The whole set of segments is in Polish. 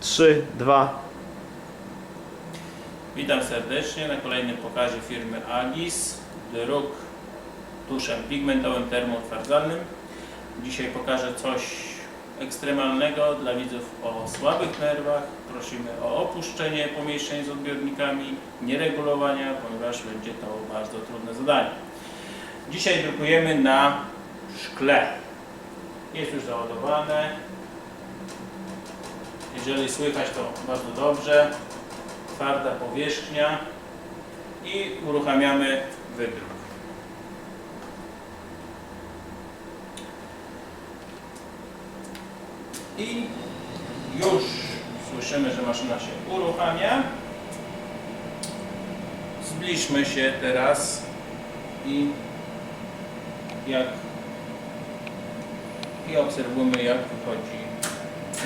3, 2. Witam serdecznie na kolejnym pokazie firmy Agis druk tuszem pigmentowym termoutwardzalnym. Dzisiaj pokażę coś ekstremalnego dla widzów o słabych nerwach. Prosimy o opuszczenie pomieszczeń z odbiornikami, nieregulowania, ponieważ będzie to bardzo trudne zadanie. Dzisiaj drukujemy na szkle. Jest już załadowane. Jeżeli słychać to bardzo dobrze twarda powierzchnia i uruchamiamy wydruk. I już słyszymy, że maszyna się uruchamia. Zbliżmy się teraz i jak i obserwujmy jak wychodzi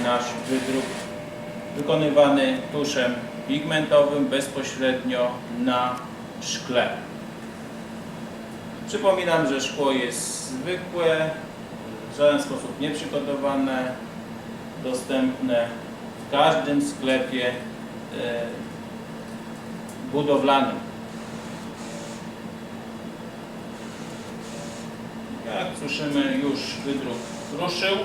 nasz wydruk wykonywany tuszem pigmentowym bezpośrednio na szkle. Przypominam, że szkło jest zwykłe, w żaden sposób nieprzygotowane, dostępne w każdym sklepie e, budowlanym. Jak słyszymy, już wydruk ruszył.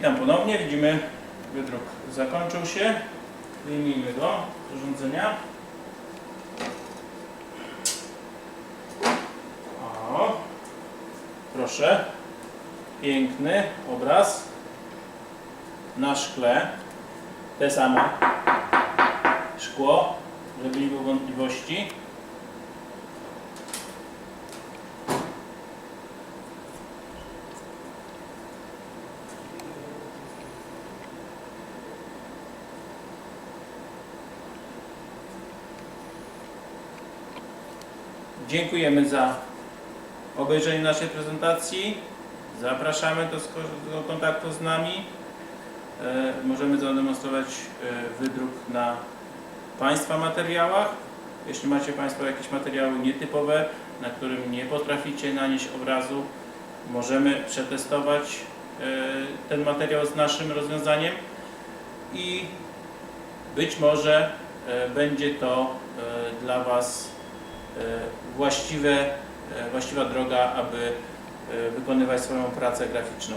Witam ponownie. Widzimy, wydruk zakończył się. Wyjmijmy go z urządzenia. O, proszę. Piękny obraz na szkle. Te same szkło, żeby nie było wątpliwości. Dziękujemy za obejrzenie naszej prezentacji. Zapraszamy do, do kontaktu z nami. E, Możemy zademonstrować e, wydruk na Państwa materiałach. Jeśli macie Państwo jakieś materiały nietypowe, na którym nie potraficie nanieść obrazu, możemy przetestować e, ten materiał z naszym rozwiązaniem i być może e, będzie to e, dla Was właściwe, e, właściwa droga, aby e, wykonywać swoją pracę graficzną.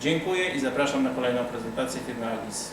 Dziękuję i zapraszam na kolejną prezentację firmy Agis.